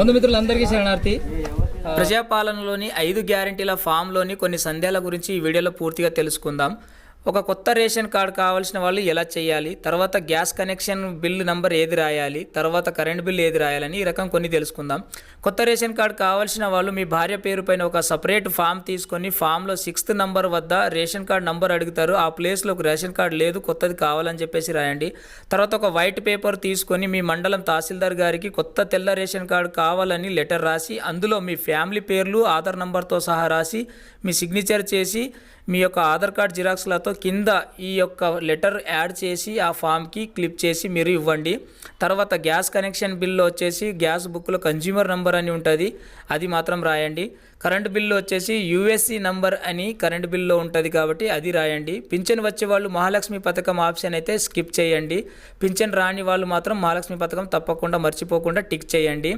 బంధుమిత్రులందరికీ శరణార్థి. ప్రజాపాలనలోని ఐదు గ్యారంటీల ఫామ్లోని కొన్ని సందేహాల గురించి ఈ వీడియోలో పూర్తిగా తెలుసుకుందాం. ఒక కొత్త రేషన్ కార్డు కావాల్సిన వాళ్ళు ఎలా చేయాలి? తర్వాత గ్యాస్ కనెక్షన్ బిల్లు నంబర్ ఏది రాయాలి? తర్వాత కరెంట్ బిల్ ఏది రాయాలని ఈ రకం కొన్ని తెలుసుకుందాం. కొత్త రేషన్ కార్డు కావాల్సిన వాళ్ళు మీ భార్య పేరు పైన ఒక సపరేట్ ఫామ్ తీసుకొని ఫామ్లో సిక్స్త్ నంబర్ వద్ద రేషన్ కార్డు నంబర్ అడుగుతారు. ఆ ప్లేస్లో ఒక రేషన్ కార్డు లేదు కొత్తది కావాలని చెప్పేసి రాయండి. తర్వాత ఒక వైట్ పేపర్ తీసుకొని మీ మండలం తహసీల్దార్ గారికి కొత్త తెల్ల రేషన్ కార్డు కావాలని లెటర్ రాసి అందులో మీ ఫ్యామిలీ పేర్లు ఆధార్ నంబర్తో సహా రాసి మీ సిగ్నేచర్ చేసి మీ యొక్క ఆధార్ కార్డ్ జిరాక్స్లతో కింద ఈ యొక్క లెటర్ యాడ్ చేసి ఆ ఫామ్కి క్లిప్ చేసి మీరు ఇవ్వండి. తర్వాత గ్యాస్ కనెక్షన్ బిల్లు వచ్చేసి గ్యాస్ బుక్లో కన్జ్యూమర్ నెంబర్ అని ఉంటుంది అది మాత్రం రాయండి. కరెంట్ బిల్లు వచ్చేసి యూఎస్సి నంబర్ అని కరెంట్ బిల్లో ఉంటుంది కాబట్టి అది రాయండి. పింఛన్ వచ్చే వాళ్ళు మహాలక్ష్మి పథకం ఆప్షన్ అయితే స్కిప్ చేయండి. పింఛన్ రాని వాళ్ళు మాత్రం మహాలక్ష్మి పథకం తప్పకుండా మర్చిపోకుండా టిక్ చేయండి.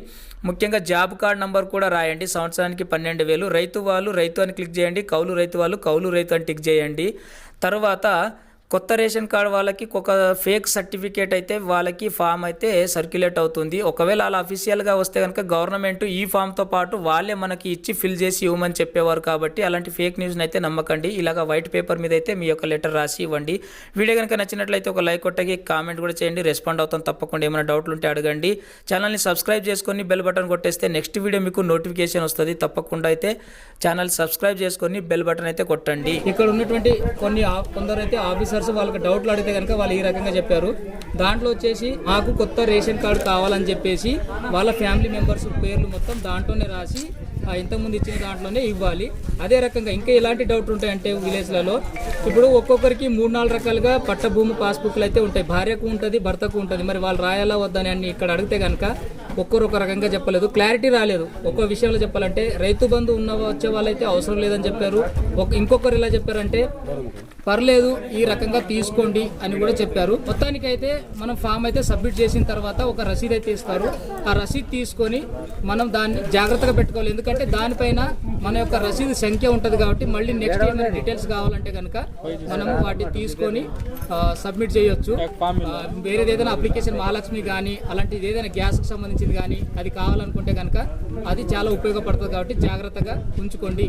ముఖ్యంగా జాబ్ కార్డ్ నంబర్ కూడా రాయండి. సంవత్సరానికి పన్నెండు వేలు. రైతు వాళ్ళు రైతు అని క్లిక్ చేయండి. కౌలు రైతు వాళ్ళు కౌలు రైతు అని టిక్ చేయండి. తర్వాత కొత్త రేషన్ కార్డు వాళ్ళకి ఒక ఫేక్ సర్టిఫికేట్ అయితే వాళ్ళకి ఫామ్ అయితే సర్క్యులేట్ అవుతుంది. ఒకవేళ అలా అఫీషియల్గా వస్తే కనుక గవర్నమెంట్ ఈ ఫామ్తో పాటు వాళ్ళే మనకి ఇచ్చి ఫిల్ చేసి ఇవ్వమని చెప్పేవారు కాబట్టి అలాంటి ఫేక్ న్యూస్ని అయితే నమ్మకండి. ఇలాగ వైట్ పేపర్ మీద అయితే మీ యొక్క లెటర్ రాసి ఇవ్వండి. వీడియో కనుక నచ్చినట్లయితే ఒక లైక్ కొట్టగి కామెంట్ కూడా చేయండి. రెస్పాండ్ అవుతాం తప్పకుండా. ఏమైనా డౌట్లు ఉంటే అడగండి. ఛానల్ని సబ్స్క్రైబ్ చేసుకొని బెల్ బటన్ కొట్టేస్తే నెక్స్ట్ వీడియో మీకు నోటిఫికేషన్ వస్తుంది. తప్పకుండా అయితే ఛానల్ సబ్స్క్రైబ్ చేసుకొని బెల్ బటన్ అయితే కొట్టండి. ఇక్కడ ఉన్నటువంటి కొన్ని కొందరు అయితే ఆఫీసర్ ఆఫీసర్స్ వాళ్ళకి డౌట్లు అడిగితే కనుక వాళ్ళు ఈ రకంగా చెప్పారు. దాంట్లో వచ్చేసి మాకు కొత్త రేషన్ కార్డు కావాలని చెప్పేసి వాళ్ళ ఫ్యామిలీ మెంబర్స్ పేర్లు మొత్తం దాంట్లోనే రాసి ఇంతకుముందు ఇచ్చిన దాంట్లోనే ఇవ్వాలి. అదే రకంగా ఇంకా ఎలాంటి డౌట్ ఉంటాయంటే విలేజ్లలో ఇప్పుడు ఒక్కొక్కరికి మూడు నాలుగు రకాలుగా పట్టభూమి పాస్బుక్లు అయితే ఉంటాయి. భార్యకు ఉంటుంది భర్తకు ఉంటుంది. మరి వాళ్ళు రాయాలా వద్దని అని ఇక్కడ అడిగితే కనుక ఒక్కరు ఒక రకంగా చెప్పలేదు. క్లారిటీ రాలేదు. ఒక్కో విషయంలో చెప్పాలంటే రైతు బంధు ఉన్న వచ్చే వాళ్ళైతే అవసరం లేదని చెప్పారు. ఒక ఇంకొకరు ఎలా చెప్పారంటే పర్లేదు ఈ రకంగా తీసుకోండి అని కూడా చెప్పారు. మొత్తానికి అయితే మనం ఫామ్ అయితే సబ్మిట్ చేసిన తర్వాత ఒక రసీద్ అయితే ఇస్తారు ఆ రసీద్ తీసుకొని మనం దాన్ని జాగ్రత్తగా పెట్టుకోవాలి. ఎందుకంటే దానిపైన మన యొక్క రసీదు సంఖ్య ఉంటుంది కాబట్టి మళ్ళీ నెక్స్ట్ ఏమైనా డీటెయిల్స్ కావాలంటే కనుక మనం వాటిని తీసుకొని సబ్మిట్ చేయొచ్చు. వేరేది ఏదైనా అప్లికేషన్ మహాలక్ష్మి కానీ అలాంటిది ఏదైనా గ్యాస్కి సంబంధించింది కానీ అది కావాలనుకుంటే కనుక అది చాలా ఉపయోగపడుతుంది కాబట్టి జాగ్రత్తగా ఉంచుకోండి.